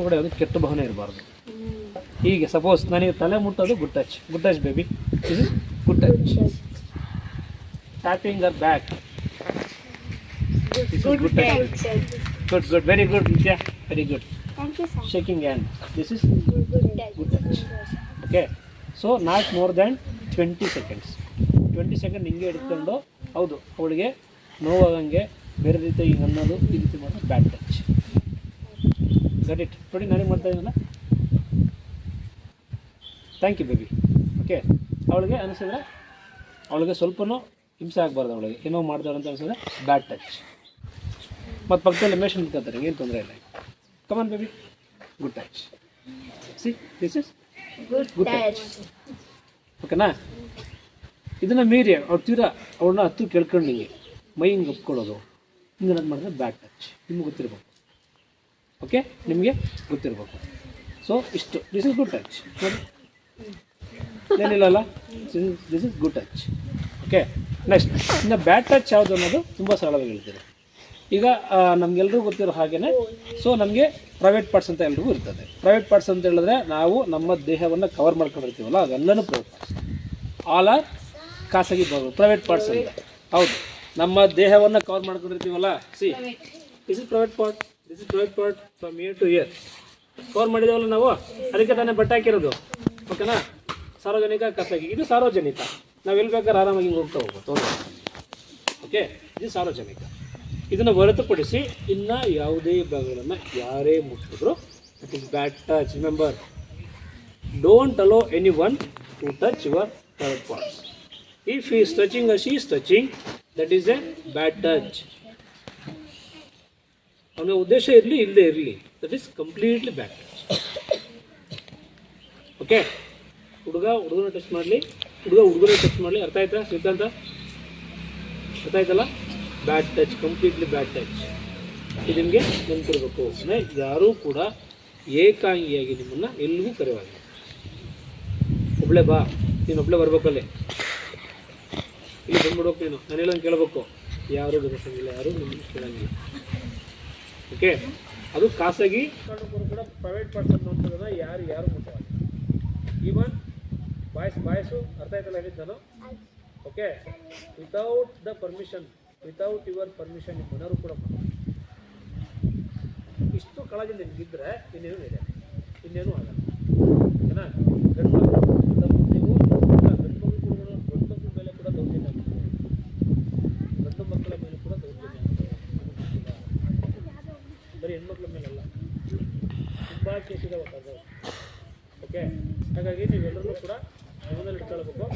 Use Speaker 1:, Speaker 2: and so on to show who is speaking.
Speaker 1: ಒಳಗಡೆ ಯಾವುದೇ ಕೆಟ್ಟ ಭಾವನೆ ಇರಬಾರ್ದು. ಹೀಗೆ ಸಪೋಸ್ ನನಗೆ ತಲೆ ಮುಟ್ಟೋದು good touch good touch baby is good touch tapping or back good touch good good very good Nitya very good. Shaking and this is good touch okay so not more than twenty seconds twenty second ಹಿಂಗೆ ಹಿಡ್ಕೊಂಡು ಹೌದು ಅವಳಿಗೆ ನೋವಾಗಂಗೆ ಬೇರೆ ರೀತಿ ಈಗ ಅನ್ನೋದು ಈ ರೀತಿ ಮಾಡೋದು ಬ್ಯಾಡ್ ಟಚ್ ಗಟ್ ಇಟ್ ನೋಡಿ ನಾನೇ ಮಾಡ್ತಾ ಇದ್ದೀನಲ್ಲ ಥ್ಯಾಂಕ್ ಯು ಬೇಬಿ ಓಕೆ ಅವಳಿಗೆ ಅನಿಸಿದ್ರೆ ಅವಳಿಗೆ ಸ್ವಲ್ಪನೂ ಹಿಂಸೆ ಆಗಬಾರ್ದು ಅವಳಿಗೆ. ಏನೋ ಮಾಡ್ತಾರೆ ಅಂತ ಅನಿಸಿದ್ರೆ ಬ್ಯಾಡ್ ಟಚ್ ಮತ್ತು ಪಕ್ಕದಲ್ಲಿ ಮೇಷನ್ ಇಟ್ಕೊತಾರೆ ಏನು ತೊಂದರೆ ಇಲ್ಲ. Come on baby good touch see this is good
Speaker 2: touch
Speaker 1: ಓಕೆನಾ ಇದನ್ನು ಮೀರಿ ಅವ್ರು ತೀರಾ ಅವ್ರನ್ನ ಹತ್ತು ಕೇಳ್ಕೊಂಡು ಮೈ ಹಿಂಗೆ ಒಪ್ಕೊಳ್ಳೋದು. ಹಿಂಗೆ ಮಾಡಿದ್ರೆ ಬ್ಯಾಡ್ ಟಚ್ ನಿಮ್ಗೆ ಗೊತ್ತಿರ್ಬೇಕು. ಓಕೆ? ನಿಮಗೆ ಗೊತ್ತಿರಬೇಕು. ಸೊ ಇಷ್ಟು. This is good touch ಏನಿಲ್ಲಲ್ಲ? This is good touch okay? Next ಇನ್ನು ಬ್ಯಾಡ್ ಟಚ್ ಯಾವುದು ಅನ್ನೋದು ತುಂಬ ಸರಳವಾಗಿ ಹೇಳ್ತೀರಿ ಈಗ ನಮಗೆಲ್ರಿಗೂ ಗೊತ್ತಿರೋ ಹಾಗೇನೆ. ಸೊ ನಮಗೆ ಪ್ರೈವೇಟ್ ಪಾರ್ಟ್ಸ್ ಅಂತ ಎಲ್ರಿಗೂ ಇರ್ತದೆ. ಪ್ರೈವೇಟ್ ಪಾರ್ಟ್ಸ್ ಅಂತ ಹೇಳಿದ್ರೆ ನಾವು ನಮ್ಮ ದೇಹವನ್ನು ಕವರ್ ಮಾಡ್ಕೊಂಡಿರ್ತೀವಲ್ಲ ಅವೆಲ್ಲನೂ ಪ್ರೈವೇಟ್ ಪಾರ್ಟ್ಸ್ ಆಲ್ ಆರ್ ಖಾಸಗಿ ಭಾಗಗಳು ಪ್ರೈವೇಟ್ ಪಾರ್ಟ್ಸ್ ಅಂತ. ಹೌದು. ನಮ್ಮ ದೇಹವನ್ನು cover ಮಾಡ್ಕೊಂಡಿರ್ತೀವಲ್ಲ see is is private part this is private part from ear to ear cover ಮಾಡಿದೇವಲ್ಲ ನಾವು? ಅದಕ್ಕೆ ತಾನೇ ಬಟ್ಟೆ ಹಾಕಿರೋದು. ಓಕೆನಾ ಸಾರ್ವಜನಿಕ ಖಾಸಗಿ. ಇದು ಸಾರ್ವಜನಿಕ. ನಾವು ಎಲ್ಲಿ ಬೇಕಾದ್ರೆ ಆರಾಮಾಗಿ ಹಿಂಗೆ ಹೋಗ್ತಾ ಹೋಗ್ಬೋದು. ಓಕೆ ಇದು ಸಾರ್ವಜನಿಕ. ಇದನ್ನು ಹೊರತುಪಡಿಸಿ ಇನ್ನು ಯಾವುದೇ ಭಾಗಗಳನ್ನು ಯಾರೇ ಮುಟ್ಟಿದ್ರು it is bad touch remember don't allow any one to touch your third parts if is touching uh she is touching that is a bad touch ಅವನ ಉದ್ದೇಶ ಇರಲಿ ಇಲ್ಲದೆ ಇರಲಿ. That is completely back okay ಹುಡುಗ, ಹುಡುಗನ touch ಮಾಡಲಿ. ಹುಡುಗ, ಹುಡುಗನ ಟಚ್ ಮಾಡಲಿ. ಅರ್ಥ ಆಯ್ತಾ? ಸಿದ್ಧಾಂತ? ಅರ್ಥ ಆಯ್ತಲ್ಲ? Bad touch completely bad touch ಇದು ನಿಮಗೆ ನೆನಪಿರ್ಬೇಕು. ಯಾರೂ ಕೂಡ ಏಕಾಂಗಿಯಾಗಿ ನಿಮ್ಮನ್ನು ಎಲ್ಲಿಗೂ ಕರೆಯುವಾಗ ಒಬ್ಳೆ ಬಾ. ನೀನು ಒಬ್ಳೆ ಬರ್ಬೇಕಲ್ಲಿ. ಇಲ್ಲಿ ಬಂದ್ಬಿಡ್ಬೇಕು ನೀನು. ನಾನು ಹೇಳೋಂಗೆ ಕೇಳಬೇಕು. ಯಾರೂ ಬರೋಸಂಗಿಲ್ಲ ಯಾರೂ ನಿಮ್ಮನ್ನು ಕೇಳಂಗಿಲ್ಲ. ಓಕೆ? ಅದು ಖಾಸಗಿ ಕೂಡ ಪ್ರೈವೇಟ್ ಪರ್ಸನ್ ನೋಡ್ತಿರೋದ ಯಾರು ಯಾರು ಮುಟ್ಟಲ್ಲ ಈವನ್ ಬಾಯ್ಸ್ ಬಾಯ್ಸು ಅರ್ಥ ಆಯ್ತಲ್ಲ ಹೇಳಿದ್ದಾನು okay? Without the permission without your permission ನಿಮ್ಮ ಕೂಡ. ಇಷ್ಟು ಕಾಳಜಿ ನಿಮಗಿದ್ರೆ ಇನ್ನೇನು ಇದೆ? ಇನ್ನೇನು ಆಗಲ್ಲ ಓಕೆನಾ ಗಂಡು ಮಕ್ಕಳು ತಪ್ಪು ನೀವು ಗಂಡು ಮಕ್ಕಳು ಕೂಡ ಗಂಡು ಮಕ್ಕಳ ಮೇಲೆ ಕೂಡ ದೌರ್ಜನ್ಯ ಆಗ್ತದೆ ಗಂಡು ಮಕ್ಕಳ ಮೇಲೆ ಕೂಡ ದೌರ್ಜನ್ಯ ಆಗ್ತದೆ ಬರೀ ಹೆಣ್ಮಕ್ಳ ಮೇಲಲ್ಲ. ತುಂಬ ಕೇಸ್ ಇದಾವೆ ಓಕೆ ಹಾಗಾಗಿ ನೀವೆಲ್ಲರೂ ಕೂಡ ಗಮನದಲ್ಲಿ ಇಟ್ಕೊಳ್ಬೇಕು.